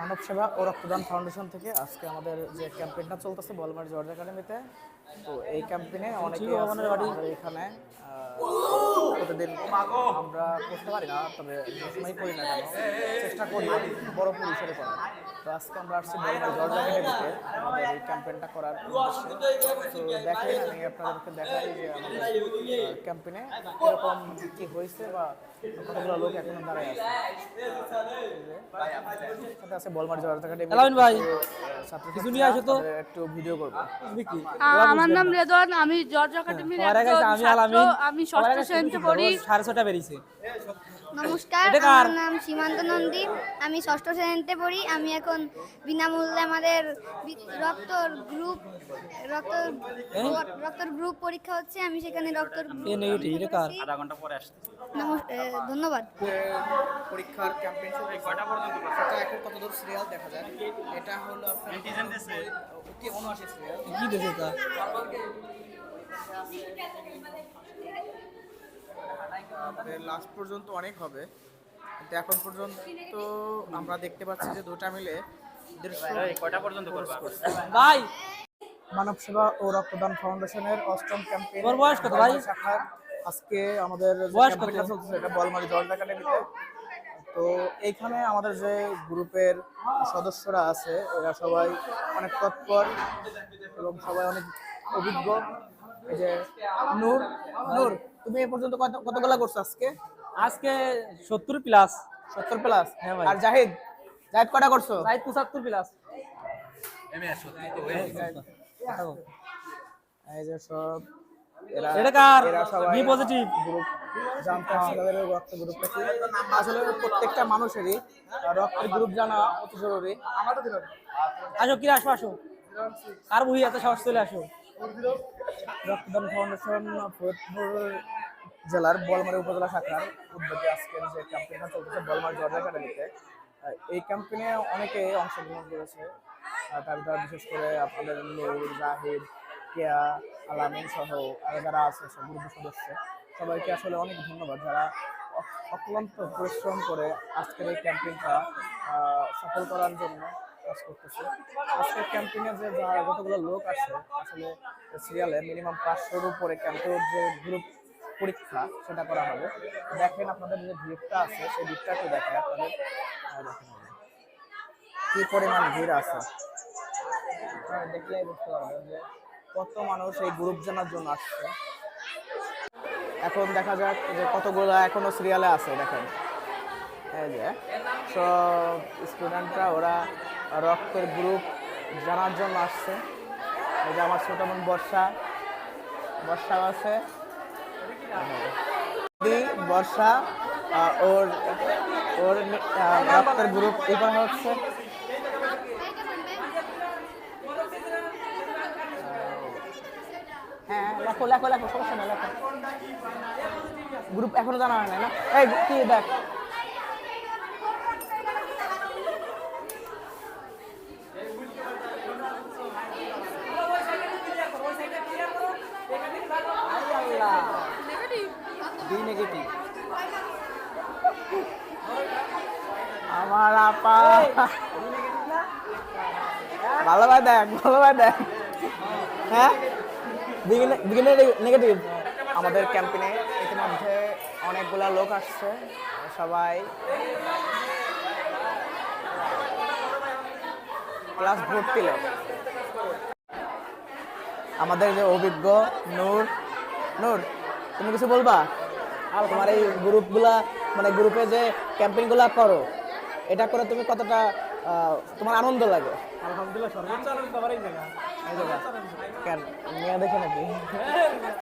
মানব সেবা ও রক্তদান ফাউন্ডেশন থেকে আজকে আমাদের যে ক্যাম্পেইনটা চলতেছে বলমার জর্জ একাডেমিতে তো এই ক্যাম্পেইনে অনেকেই আছে আমাদের এখানে। প্রতিদিন আমরা করতে পারি না তবে সময় করি না কেন চেষ্টা করি বড় পরিসরে করার তো আজকে আমরা আসছি আমাদের এই ক্যাম্পেইনটা করার তো দেখেন আমি আপনাদেরকে দেখাই যে আমাদের ক্যাম্পেইনে কীরকম কি হয়েছে বা কতগুলো লোক এখনও দাঁড়ায় আছে। সাথে আছে বলমার জর্জ একাডেমি আলামিন ভাই, কিছু নিয়ে আসো তো। একটু ভিডিও করব। আমার নাম রেদওয়ান আমি জর্জ একাডেমির আমি আলামিন। আমি ষষ্ঠ শ্রেণীতে পড়ি। সাড়ে ছটা বেরিয়েছে। নমস্কার আমার নাম সীমান্ত নন্দী আমি ষষ্ঠ শ্রেণীতে পড়ি আমি এখন বিনামূল্যে আমাদের বি- রক্ত গ্রুপ রক্ত রক্তর গ্রুপ পরীক্ষা হচ্ছে আমি সেখানে রক্তর গ্রুপ এ নেগেটিভ এটা কার? আধা ঘণ্টা পরে ধন্যবাদ। পরীক্ষার ক্যাম্পেইন শুরু কয়টা পর্যন্ত সেটা এখন কতদূর সিরিয়াল দেখা যায়? এটা হলো আপনার অতি উনআশি সিরিয়াল কি দেশে তা লাস্ট পর্যন্ত অনেক হবে। এখন পর্যন্ত আমরা দেখতে পাচ্ছি যে দুটা মিলে কয়টা পর্যন্ত ভাই! মানব সেবা ও রক্তদান ফাউন্ডেশনের অষ্টম ক্যাম্পেইন বয়স কত ভাই? শাখার আজকে আমাদের বয়স কত? চলছে এটা বলমারি জর্জ একাডেমিতে। তো এইখানে আমাদের যে গ্রুপের সদস্যরা আছে এরা সবাই অনেক তৎপর এবং সবাই অনেক অভিজ্ঞ। এই যে নূর নূর তুমি এ পর্যন্ত কত কতগুলা করছ আজকে? আজকে সত্তর প্লাস সত্তর প্লাস হ্যাঁ ভাই। আর জাহিদ? জাহিদ কটা করছ? প্রায় পঁচাত্তর প্লাস এই যে সব এরা এটা কার? বি পজিটিভ গ্রুপ জানতে আসছে তাদের রক্ত গ্রুপটা কি? আসলে প্রত্যেকটা মানুষেরই রক্তের গ্রুপ জানা অতি জরুরি। আসো কি আসো আসো। আর বহি এত সাহস চলে আসো? রক্তদান ফাউন্ডেশন ফরিদপুর জেলার বলমারি উপজেলা শাখার উদ্যোগে আজকের যে ক্যাম্পেইনটা চলতেছে বলমার, জর্জ একাডেমিতে এই ক্যাম্পেইনে অনেকে অংশগ্রহণ করেছে। তার ভিতরে বিশেষ করে আপনাদের নূর জাহিদ, কেয়া, আলামিন সহ আরও যারা আছে, সব গ্রুপের সদস্য, সবাইকে আসলে অনেক ধন্যবাদ। যারা অক্লান্ত পরিশ্রম করে আজকের এই ক্যাম্পেইনটা সফল করার জন্য কাজ করতেছে। আজকের ক্যাম্পেইনে যে যতগুলো লোক আছে আসলে সিরিয়ালে মিনিমাম পাঁচশোর উপরে ক্যাম্পেইন যে গ্রুপ পরীক্ষা সেটা করা হবে। দেখেন আপনাদের যে ভিড়টা আছে, সেই ভিড়টা একটু দেখেন আপনাদের। কি পরিমাণ ভিড় আছে। দেখলেই বুঝতে পারবেন যে কত মানুষ এই গ্রুপ জানার জন্য আসছে। এখন দেখা যাক যে কতগুলো এখনও সিরিয়ালে আছে, দেখেন। এই যে, সব স্টুডেন্টরা ওরা রক্তের গ্রুপ জানার জন্য আসছে। এই যে আমার ছোট বোন বর্ষা। বর্ষা আছে। বর্ষা ওর ওর আহ, রক্তের গ্রুপ এই হচ্ছে। হ্যাঁ লেখো লেখো লেখো সমস্যা নেই লেখো। গ্রুপ এখনও জানা হয় না? এই কি দেখ বি নেগেটিভ আমার আপা ভালোভাবে দেখ ভালোভাবে দেখ হ্যাঁ? বিগিনে নেগেটিভ আমাদের ক্যাম্পেইনে ইতিমধ্যে অনেকগুলা লোক আসছে, সবাই। ক্লাস ভর্তি লোক। আমাদের যে অভিজ্ঞ নূর নূর, তুমি কিছু বলবা? আর তোমার এই গ্রুপগুলা মানে গ্রুপে যে ক্যাম্পেইনগুলা করো। এটা করে তুমি কতটা আহ, তোমার আনন্দ লাগে? আলহামদুলিল্লাহ সর্বোচ্চ আনন্দ আমার এই জায়গা। কেন? মেয়ে দেখে নাকি?